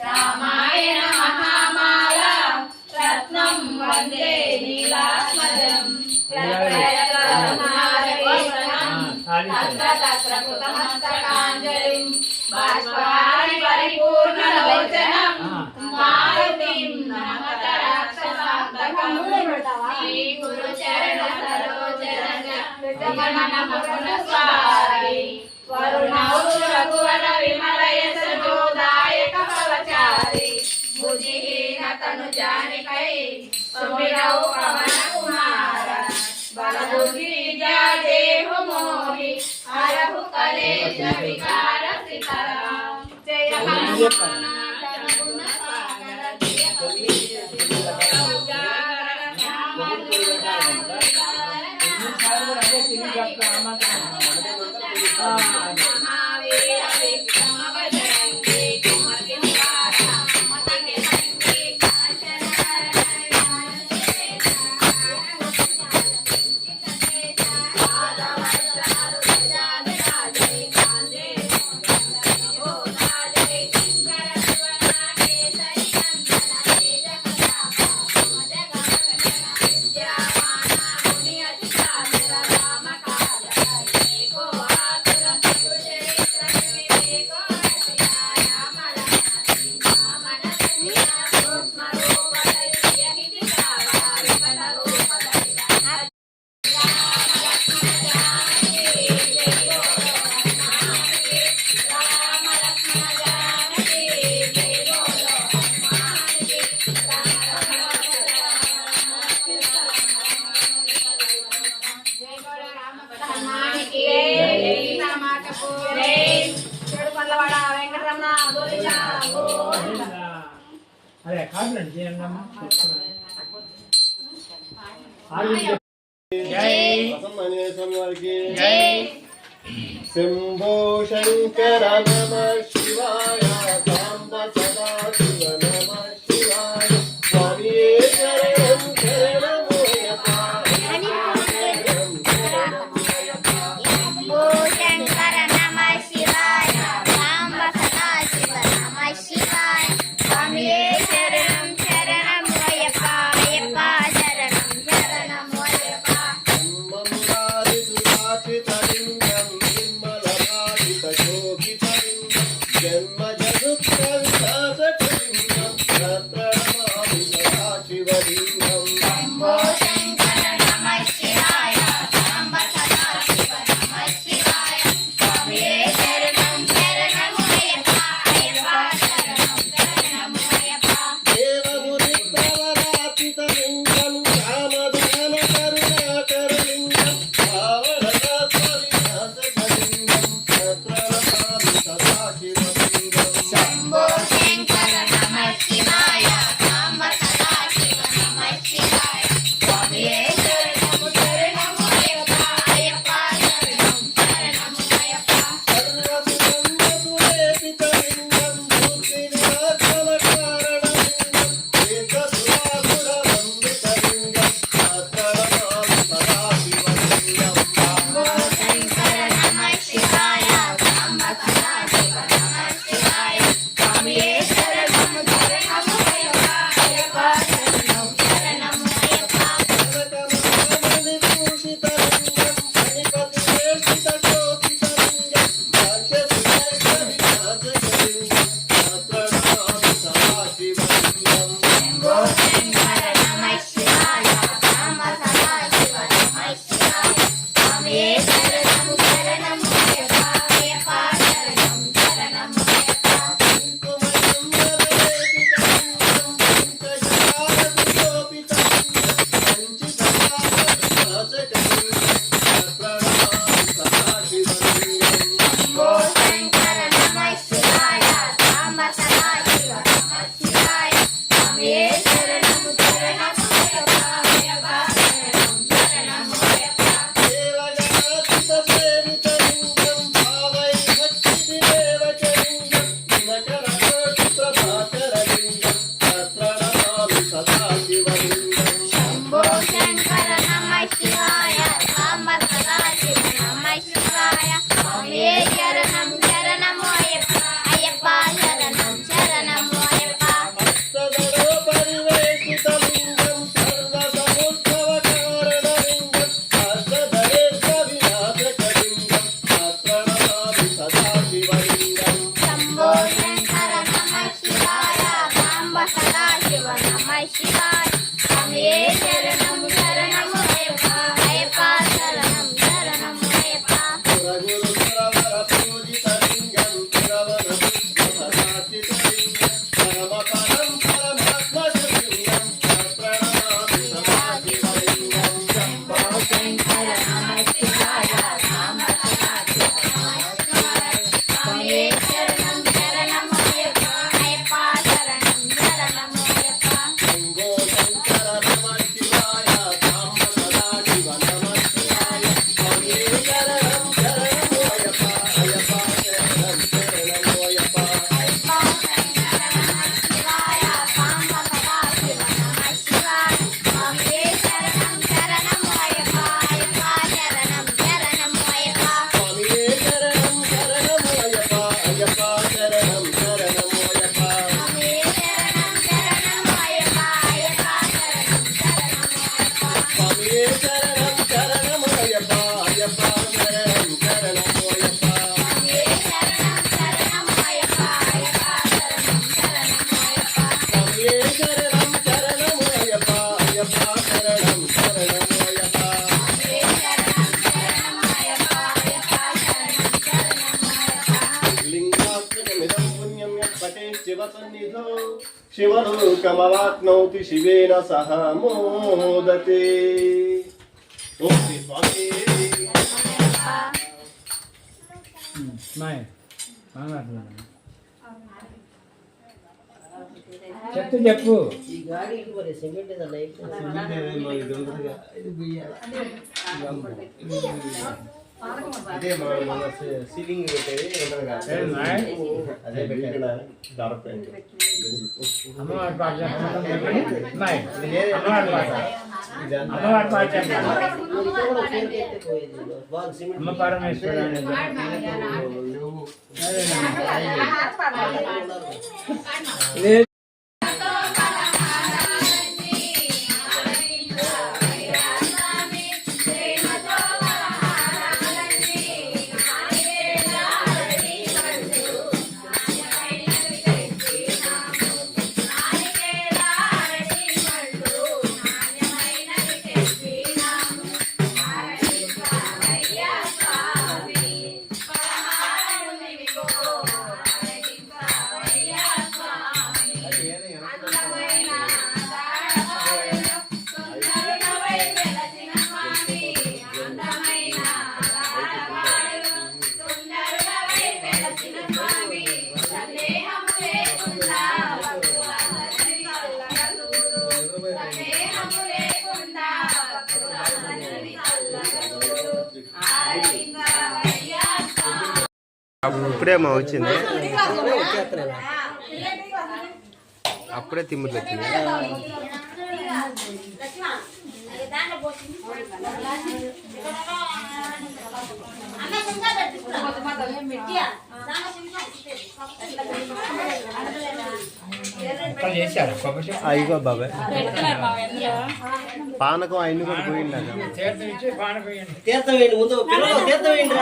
రామాయణ మహామాల రత్నం వందే నీలాత్మజం హస్తకృతమస్తకాంజలిం బాష్పాణి పరిపూర్ణలోచనం మారుతిం నమత రాక్షసాంతకం శ్రీ గురు చరణ సరోజన గమన స్వామి వరుణౌ రఘువర విమల ಕನು ಜಾನೆ ಕೈ ಸೊಮಿರವು ಪವನ ಕುಮಾರ ಬಲಬುದ್ಧಿ ದೇಹ ಮೋಹಿ ಹರಹು ಕಲೇಶ ವಿಕಾರ ಸಿತರ ಜಯ ಹನುಮಾನ అదే కాదులండి అసమనేశం వారికి శంభో శంకర నమ శివాయ. స్వర్గమవాప్నోతి శివేన సహ మోదతే ఓం చెప్పు ఈ గాడి మరి సిమెంట్ ఇది అదే మన సీలింగ్ పెట్టేది ఉండదు కదా. అదే పెట్టాను చెప్పండి మాయ అమ్మవారి అమ్మ పరమేశ్వర. లేదు. ఇప్పుడే వచ్చింది. అప్పుడే తిమ్ముడు వచ్చింది. దాంట్లో చేశారు కొబ్బరి అయిగో బాబాయ్. పానకం అయిన కూడా పోయింది తీర్థం ఇచ్చి పానకం ఇవ్వండి. తీర్థం వేయండి ముందు పిల్లలు తీర్థం వేయండి